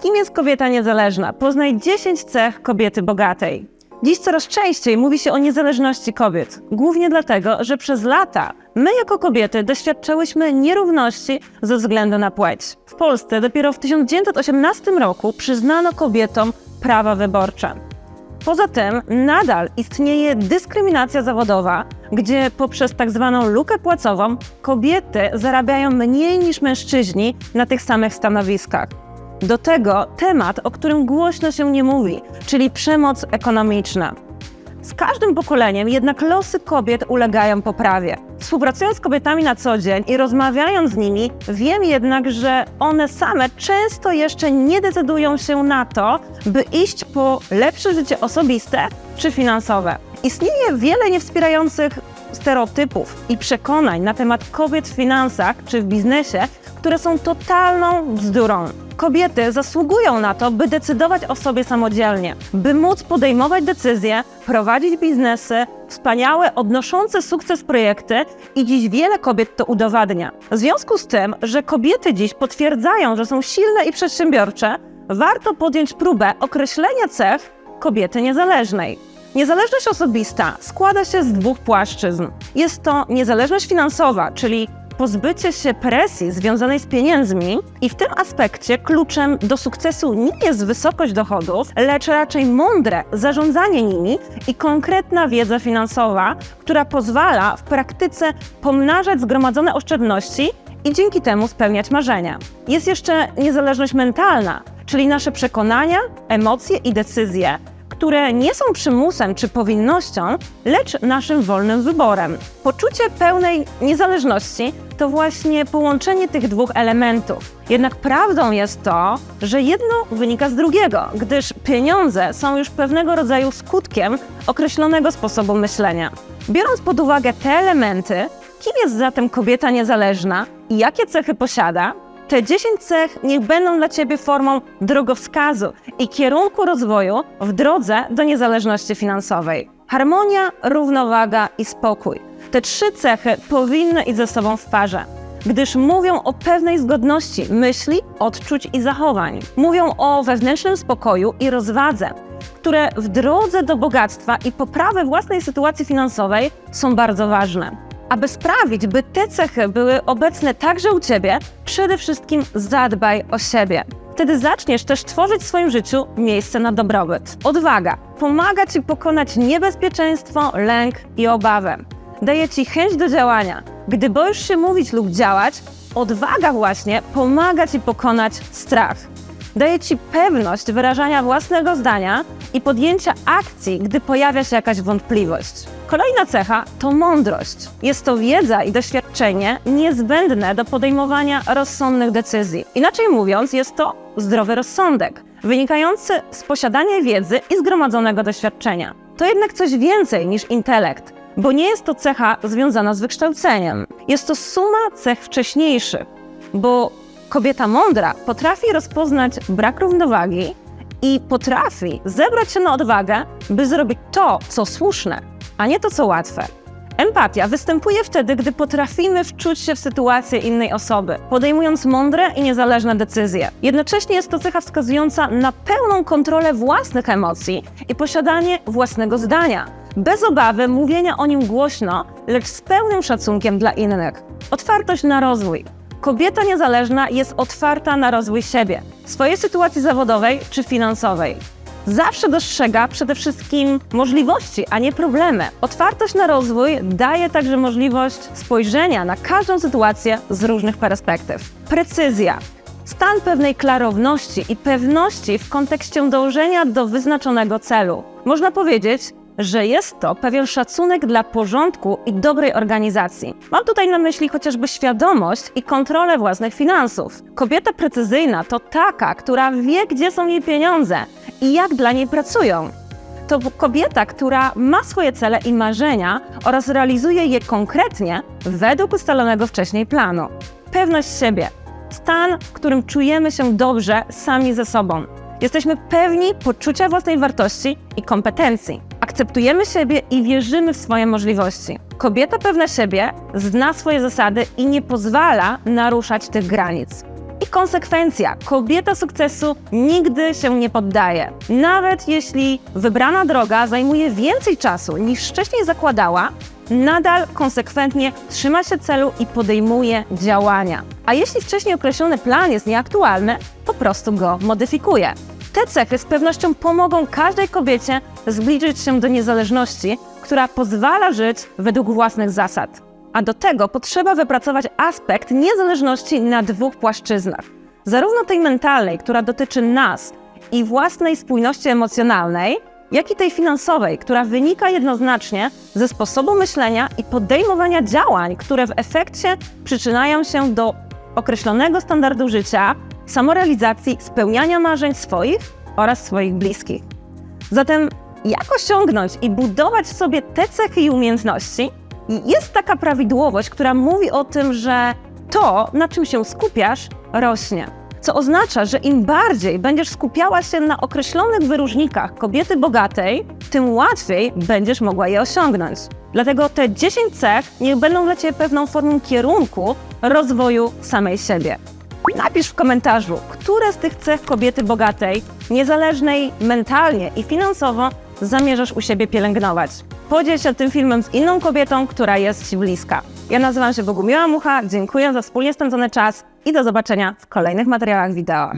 Kim jest kobieta niezależna? Poznaj 10 cech kobiety bogatej. Dziś coraz częściej mówi się o niezależności kobiet, głównie dlatego, że przez lata my jako kobiety doświadczałyśmy nierówności ze względu na płeć. W Polsce dopiero w 1918 roku przyznano kobietom prawa wyborcze. Poza tym nadal istnieje dyskryminacja zawodowa, gdzie poprzez tak zwaną lukę płacową kobiety zarabiają mniej niż mężczyźni na tych samych stanowiskach. Do tego temat, o którym głośno się nie mówi, czyli przemoc ekonomiczna. Z każdym pokoleniem jednak losy kobiet ulegają poprawie. Współpracując z kobietami na co dzień i rozmawiając z nimi, wiem jednak, że one same często jeszcze nie decydują się na to, by iść po lepsze życie osobiste czy finansowe. Istnieje wiele niewspierających stereotypów i przekonań na temat kobiet w finansach czy w biznesie, które są totalną bzdurą. Kobiety zasługują na to, by decydować o sobie samodzielnie, by móc podejmować decyzje, prowadzić biznesy, wspaniałe, odnoszące sukces projekty i dziś wiele kobiet to udowadnia. W związku z tym, że kobiety dziś potwierdzają, że są silne i przedsiębiorcze, warto podjąć próbę określenia cech kobiety niezależnej. Niezależność osobista składa się z dwóch płaszczyzn. Jest to niezależność finansowa, czyli pozbycie się presji związanej z pieniędzmi i w tym aspekcie kluczem do sukcesu nie jest wysokość dochodów, lecz raczej mądre zarządzanie nimi i konkretna wiedza finansowa, która pozwala w praktyce pomnażać zgromadzone oszczędności i dzięki temu spełniać marzenia. Jest jeszcze niezależność mentalna, czyli nasze przekonania, emocje i decyzje, które nie są przymusem czy powinnością, lecz naszym wolnym wyborem. Poczucie pełnej niezależności to właśnie połączenie tych dwóch elementów. Jednak prawdą jest to, że jedno wynika z drugiego, gdyż pieniądze są już pewnego rodzaju skutkiem określonego sposobu myślenia. Biorąc pod uwagę te elementy, kim jest zatem kobieta niezależna i jakie cechy posiada, te 10 cech niech będą dla Ciebie formą drogowskazu i kierunku rozwoju w drodze do niezależności finansowej. Harmonia, równowaga i spokój. Te trzy cechy powinny iść ze sobą w parze, gdyż mówią o pewnej zgodności myśli, odczuć i zachowań. Mówią o wewnętrznym spokoju i rozwadze, które w drodze do bogactwa i poprawy własnej sytuacji finansowej są bardzo ważne. Aby sprawić, by te cechy były obecne także u Ciebie, przede wszystkim zadbaj o siebie. Wtedy zaczniesz też tworzyć w swoim życiu miejsce na dobrobyt. Odwaga pomaga Ci pokonać niebezpieczeństwo, lęk i obawę. Daje Ci chęć do działania. Gdy boisz się mówić lub działać, odwaga właśnie pomaga Ci pokonać strach. Daje Ci pewność wyrażania własnego zdania i podjęcia akcji, gdy pojawia się jakaś wątpliwość. Kolejna cecha to mądrość. Jest to wiedza i doświadczenie niezbędne do podejmowania rozsądnych decyzji. Inaczej mówiąc, jest to zdrowy rozsądek, wynikający z posiadania wiedzy i zgromadzonego doświadczenia. To jednak coś więcej niż intelekt, bo nie jest to cecha związana z wykształceniem. Jest to suma cech wcześniejszych, bo kobieta mądra potrafi rozpoznać brak równowagi i potrafi zebrać się na odwagę, by zrobić to, co słuszne, a nie to, co łatwe. Empatia występuje wtedy, gdy potrafimy wczuć się w sytuację innej osoby, podejmując mądre i niezależne decyzje. Jednocześnie jest to cecha wskazująca na pełną kontrolę własnych emocji i posiadanie własnego zdania, bez obawy mówienia o nim głośno, lecz z pełnym szacunkiem dla innych. Otwartość na rozwój. Kobieta niezależna jest otwarta na rozwój siebie, swojej sytuacji zawodowej czy finansowej. Zawsze dostrzega przede wszystkim możliwości, a nie problemy. Otwartość na rozwój daje także możliwość spojrzenia na każdą sytuację z różnych perspektyw. Precyzja. Stan pewnej klarowności i pewności w kontekście dążenia do wyznaczonego celu. Można powiedzieć, że jest to pewien szacunek dla porządku i dobrej organizacji. Mam tutaj na myśli chociażby świadomość i kontrolę własnych finansów. Kobieta precyzyjna to taka, która wie, gdzie są jej pieniądze i jak dla niej pracują. To kobieta, która ma swoje cele i marzenia oraz realizuje je konkretnie według ustalonego wcześniej planu. Pewność siebie. Stan, w którym czujemy się dobrze sami ze sobą. Jesteśmy pewni poczucia własnej wartości i kompetencji. Akceptujemy siebie i wierzymy w swoje możliwości. Kobieta pewna siebie zna swoje zasady i nie pozwala naruszać tych granic. I konsekwencja, kobieta sukcesu nigdy się nie poddaje. Nawet jeśli wybrana droga zajmuje więcej czasu niż wcześniej zakładała, nadal konsekwentnie trzyma się celu i podejmuje działania. A jeśli wcześniej określony plan jest nieaktualny, po prostu go modyfikuje. Te cechy z pewnością pomogą każdej kobiecie zbliżyć się do niezależności, która pozwala żyć według własnych zasad. A do tego potrzeba wypracować aspekt niezależności na dwóch płaszczyznach. Zarówno tej mentalnej, która dotyczy nas i własnej spójności emocjonalnej, jak i tej finansowej, która wynika jednoznacznie ze sposobu myślenia i podejmowania działań, które w efekcie przyczyniają się do określonego standardu życia, samorealizacji, spełniania marzeń swoich oraz swoich bliskich. Zatem, jak osiągnąć i budować w sobie te cechy i umiejętności? Jest taka prawidłowość, która mówi o tym, że to, na czym się skupiasz, rośnie. Co oznacza, że im bardziej będziesz skupiała się na określonych wyróżnikach kobiety bogatej, tym łatwiej będziesz mogła je osiągnąć. Dlatego te 10 cech niech będą dla Ciebie pewną formą kierunku rozwoju samej siebie. Napisz w komentarzu, które z tych cech kobiety bogatej, niezależnej mentalnie i finansowo zamierzasz u siebie pielęgnować. Podziel się tym filmem z inną kobietą, która jest Ci bliska. Ja nazywam się Bogumiła Mucha, dziękuję za wspólnie spędzony czas i do zobaczenia w kolejnych materiałach wideo.